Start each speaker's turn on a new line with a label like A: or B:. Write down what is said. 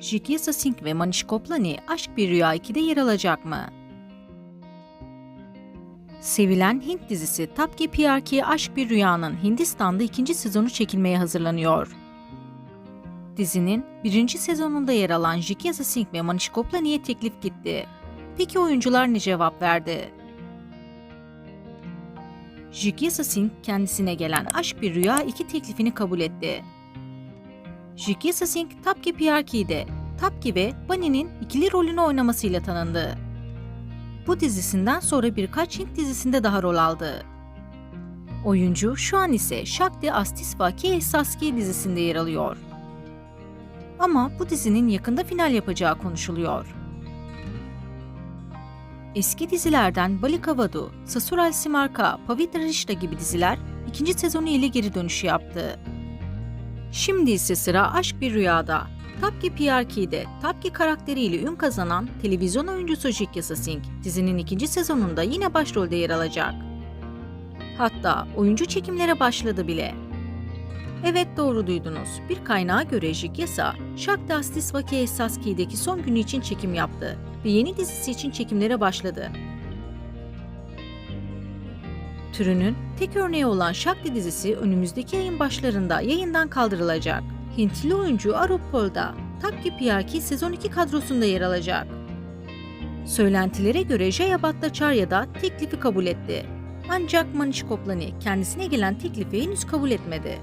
A: Jigyasa Singh ve Manish Koplani Aşk Bir Rüya 2'de yer alacak mı? Sevilen Hint dizisi Tapki PRK Aşk Bir Rüya'nın Hindistan'da ikinci sezonu çekilmeye hazırlanıyor. Dizinin birinci sezonunda yer alan Jigyasa Singh ve Manish Koplani'ye teklif gitti. Peki oyuncular ne cevap verdi? Jigyasa Singh kendisine gelen Aşk Bir Rüya 2 teklifini kabul etti. Jigyasa Singh Tapki PRK'de Tapki ve Bunny'nin ikili rolünü oynamasıyla tanındı. Bu dizisinden sonra birkaç Hint dizisinde daha rol aldı. Oyuncu şu an ise Shakti Astisva Ki Ehsaski dizisinde yer alıyor. Ama bu dizinin yakında final yapacağı konuşuluyor. Eski dizilerden Balika Vadu, Sasural Simarka, Pavitra Rishta gibi diziler ikinci sezonu ile geri dönüşü yaptı. Şimdi ise sıra Aşk Bir Rüyada. Tapki PRK'de Tapki karakteriyle ün kazanan televizyon oyuncusu Jigyasa Singh dizinin ikinci sezonunda yine başrolde yer alacak. Hatta oyuncu çekimlere başladı bile. Evet doğru duydunuz. Bir kaynağa göre Jigyasa, Shakti Astisvaki Ehsaski'deki son günü için çekim yaptı ve yeni dizisi için çekimlere başladı. Türünün tek örneği olan Shakti dizisi önümüzdeki ayın başlarında yayından kaldırılacak. Hintli oyuncu Arup Polda, Tapki PRK sezon 2 kadrosunda yer alacak. Söylentilere göre Jaya Bhattacharya da teklifi kabul etti. Ancak Manish Koplani kendisine gelen teklifi henüz kabul etmedi.